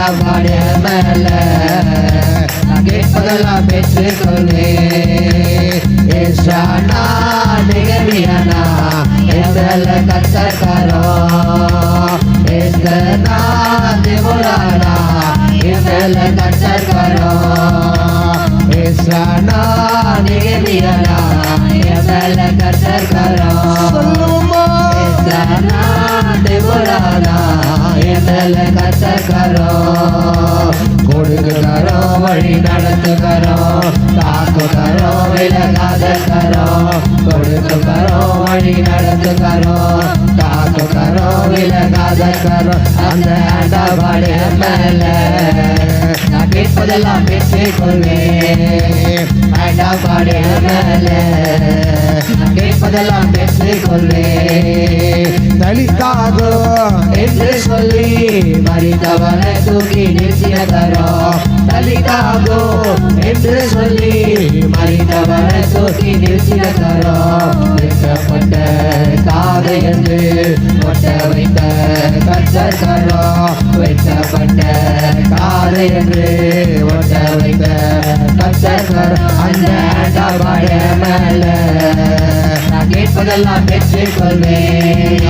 வேண்டாம் மேல. கேட்பதெல்லாம் பெற்றுக்கொள்வே ஏசானா எங்களை கத்தக்கரோ ஏஸ்கனா திமுலானா எங்களை கத்தக்கரோ ஏசானா நிகமியானா எங்களை கத்தக்கரோ சொல்லுவோமா கடல எங்களை கத்தக்கரோ வழி நடத்துகிறோ காக்குகிறோ விலகாத கரோ கொடுக்குறோ வழி நடத்துகிறோ காக்குகிறோ விலகாத கரோ அந்த ஆண்டவாடு மேல. நான் கேட்பதெல்லாம் பெற்றுக்கொள்வேன் ஆண்டவாடு மேல. நான் கேட்பதெல்லாம் பெற்றுக்கொள்வேன் தலித்தாதோ என்று சொல்லி மறித்தவனை தூக்கி நிறுத்திய நிறுத்தியதரோ தலிதாகோ என்று சொல்லி மறித்தவனை தூக்கி நிறுத்திய நிறுத்தியதரோ வெட்டப்பட்ட காதை என்று கொட்ட வைத்த கத்தரோ வெட்டப்பட்ட காதை என்று ஒட்ட வைத்த கத்தரோ அந்த ஆண்டவட மேல நான் கேட்பதெல்லாம் பெற்றுக்கொள்வேன்